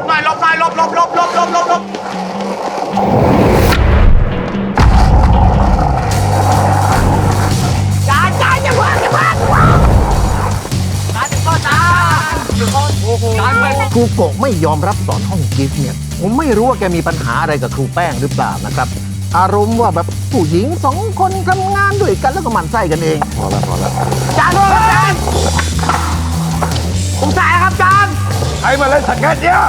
บหน่อยหลบหน่อยหลบหลบหลบหลบหลบหลบหลบจานจานอย่าเพิ่งอย่าเพิ่งจานก็จานจานไปครูโกะไม่ยอมรับสอนห้องกิฟต์เนี่ย ผมไม่รู้ว่าแกมีปัญหาอะไรกับครูแป้งหรือเปล่านะครับ อารมณ์ว่าแบบผู้หญิงสองคนทำงานด้วยกันแล้วก็หมันไส้กันเอง พอแล้วพอแล้วจานครับจานผมจ่ายแล้วครับจานใครมาเล่นสเก็ตเนี่ย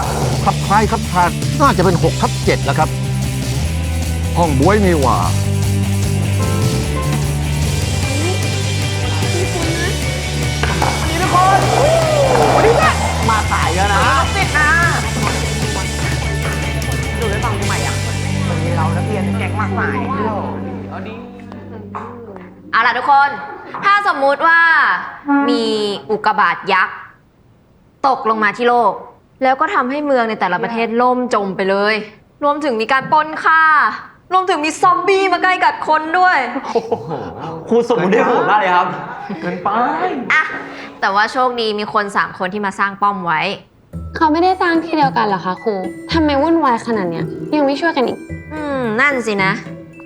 ครับคล้ายครับคลาดน่าจะเป็น6ทับ7แล้วครับ ห้องบวยมีหว่า นี่ทุกคนวันนี้เนี่ยมาสายแล้วนะติดนะดูได้ฟังกูใหม่อะวันนี้เรานักเรียนแก๊งมาสายเอาดีเอาล่ะทุกคน ถ้าสมมุติว่ามีอุกกาบาตยักษ์ ตกลงมาที่โลก แล้วก็ทำให้เมืองในแต่ละประเทศล่มจมไปเลย รวมถึงมีการปล้นฆ่ารวมถึงมีซอมบี้มาใกล้กัดคนด้วย ครูสมมุติได้โหดมากเลยครับ เกินไป อะแต่ว่าโชคดีมีคน3คนที่มาสร้างป้อมไว้ เขาไม่ได้สร้างที่เดียวกันเหรอคะครูทำไมวุ่นวายขนาดเนี้ยยังไม่ช่วยกันอีกอืม นั่นสินะ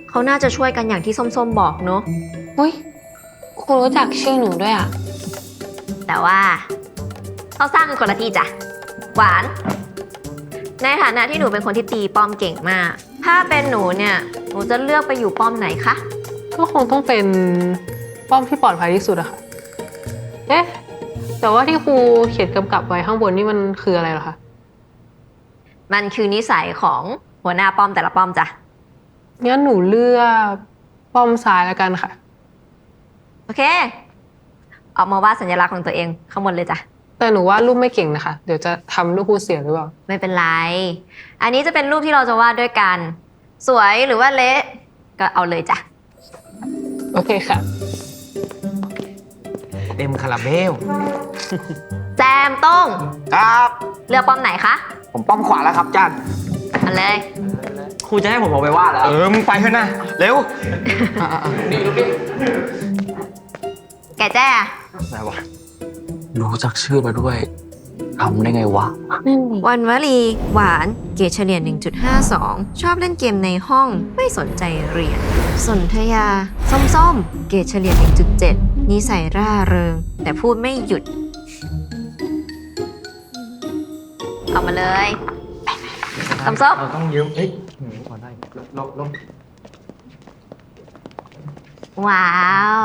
เขาน่าจะช่วยกันอย่างที่ส้มๆบอกเนอะ อุ้ยครูรู้จักชื่อหนูด้วยอะ แต่ว่า เขาสร้างกันคนละที่จ้ะ หวาน ในฐานะที่หนูเป็นคนที่ตีป้อมเก่งมาก ถ้าเป็นหนูเนี่ย หนูจะเลือกไปอยู่ป้อมไหนคะ ก็คงต้องเป็นป้อมที่ปลอดภัยที่สุดอะค่ะ เอ๊ะ แต่ว่าที่ครูเขียนกำกับไว้ข้างบนนี่มันคืออะไรเหรอคะ มันคือนิสัยของหัวหน้าป้อมแต่ละป้อมจ้ะ งั้นหนูเลือกป้อมซ้ายแล้วกันค่ะ โอเค ออกมาวาดสัญลักษณ์ของตัวเองข้างบนเลยจ้ะ แต่หนูวาดรูปไม่เก่งนะคะ เดี๋ยวจะทำรูปครูเสียหรือเปล่า ไม่เป็นไร อันนี้จะเป็นรูปที่เราจะวาดด้วยกัน สวยหรือว่าเละก็เอาเลยจ้ะ โอเคค่ะ เต็มคาราเบลแจมต้อง ครับ เลือกป้อมไหนคะผมป้อมขวาแล้วครับจานเอาเลย ครูจะให้ผมเอาไปวาดแล้วเออ มึงไปเถอะนะ เร็วแกแจ้อะไรวะ รู้จักชื่อมาด้วยทำได้ไงวะ นั่นดิวันวลี หวาน เกรดเฉลี่ย1.52 ชอบเล่นเกมในห้องไม่สนใจเรียน สนธยา ส้มๆ เกรดเฉลี่ย1.7 นิสัยร่าเริง แต่พูดไม่หยุด เอามาเลยส้มเราต้องยืมเอ้ยหืมพอได้ลบลบๆว้าว